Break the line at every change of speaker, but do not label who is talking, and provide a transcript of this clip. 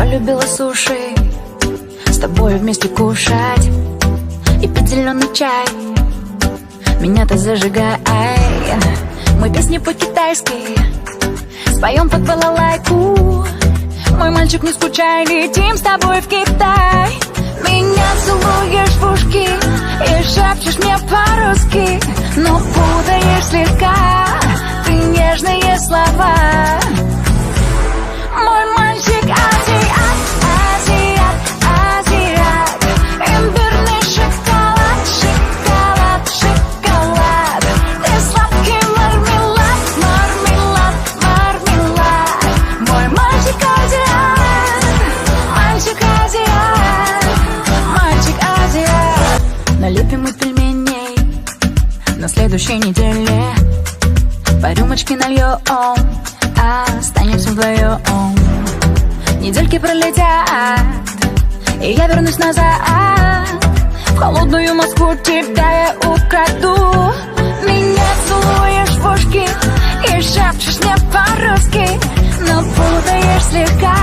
полюбила суши. С тобой вместе кушать. И пить зеленый чай. Меня-то зажигай Мы песни по-китайски. Споем под балалайку. Мой мальчик, не скучай Летим с тобой в Китай. Меня целуешь в ушки И шепчешь мне по-русски. Но путаешь слегка Ты нежные слова Налепим мы пельменей на следующей неделе. По рюмочке нальем, а останемся вдвоем Недельки пролетят, и я вернусь назад. В холодную Москву тебя я украду. Меня целуешь в ушки и шепчешь мне по-русски Но путаешь слегка.